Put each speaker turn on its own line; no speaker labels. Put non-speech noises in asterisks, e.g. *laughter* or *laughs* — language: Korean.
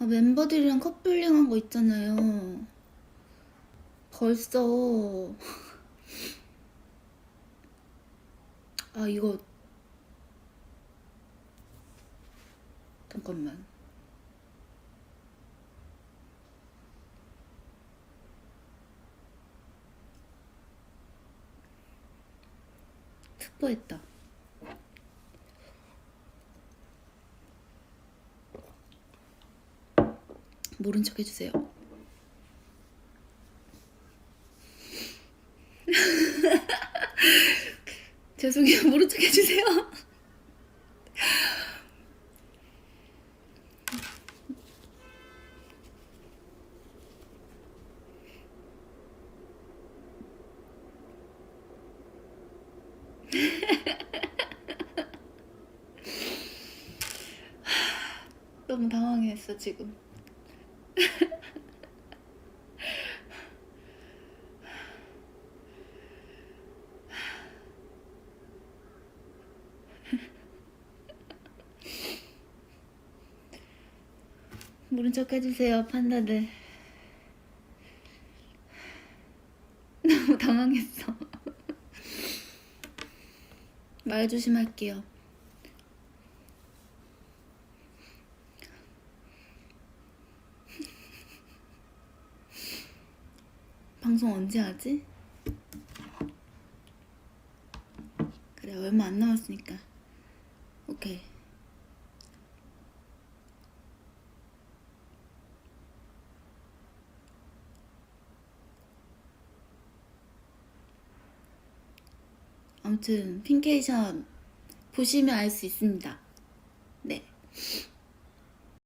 아, 멤버들이랑 커플링 한 거 있잖아요. 벌써. *laughs* 아, 이거. 잠깐만. 스포했다. 모른 척 해주세요. *laughs* 죄송해요. 모른 척 해주세요. *laughs* 너무 당황했어, 지금. 모른 척 해주세요, 판다들. 너무 당황했어. *laughs* 말 조심할게요. 방송 언제 하지? 그래, 얼마 안 남았으니까. 오케이. 아무튼 핑케이션 보시면 알 수 있습니다. 네.